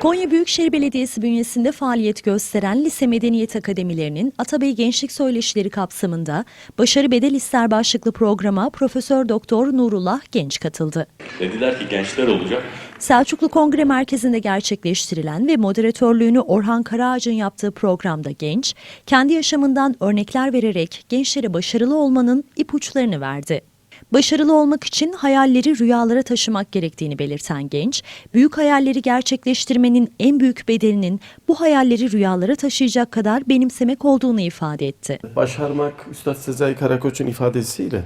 Konya Büyükşehir Belediyesi bünyesinde faaliyet gösteren Lise Medeniyet Akademilerinin Atabey Gençlik Söyleşileri kapsamında Başarı Bedel İster başlıklı programa Profesör Doktor Nurullah Genç katıldı. Dediler ki gençler olacak. Selçuklu Kongre Merkezi'nde gerçekleştirilen ve moderatörlüğünü Orhan Karaağaç'ın yaptığı programda genç, kendi yaşamından örnekler vererek gençlere başarılı olmanın ipuçlarını verdi. Başarılı olmak için hayalleri rüyalara taşımak gerektiğini belirten genç, büyük hayalleri gerçekleştirmenin en büyük bedelinin bu hayalleri rüyalara taşıyacak kadar benimsemek olduğunu ifade etti. Başarmak Üstad Sezai Karakoç'un ifadesiyle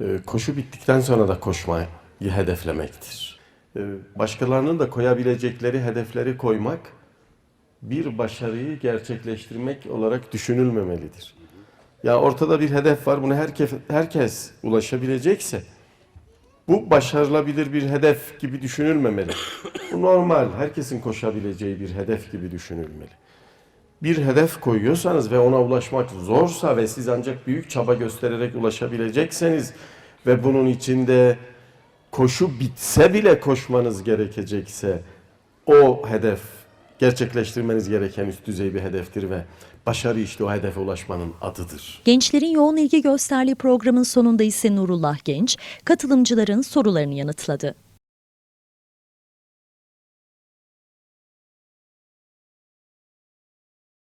e, koşu bittikten sonra da koşmayı hedeflemektir. E, Başkalarının da koyabilecekleri hedefleri koymak bir başarıyı gerçekleştirmek olarak düşünülmemelidir. Ya ortada bir hedef var, bunu herkes, herkes ulaşabilecekse bu başarılabilir bir hedef gibi düşünülmemeli. Bu normal, herkesin koşabileceği bir hedef gibi düşünülmeli. Bir hedef koyuyorsanız ve ona ulaşmak zorsa ve siz ancak büyük çaba göstererek ulaşabilecekseniz ve bunun içinde koşu bitse bile koşmanız gerekecekse o hedef gerçekleştirmeniz gereken üst düzey bir hedeftir ve başarı işte o hedefe ulaşmanın adıdır. Gençlerin yoğun ilgi gösterdiği programın sonunda ise Nurullah Genç, katılımcıların sorularını yanıtladı.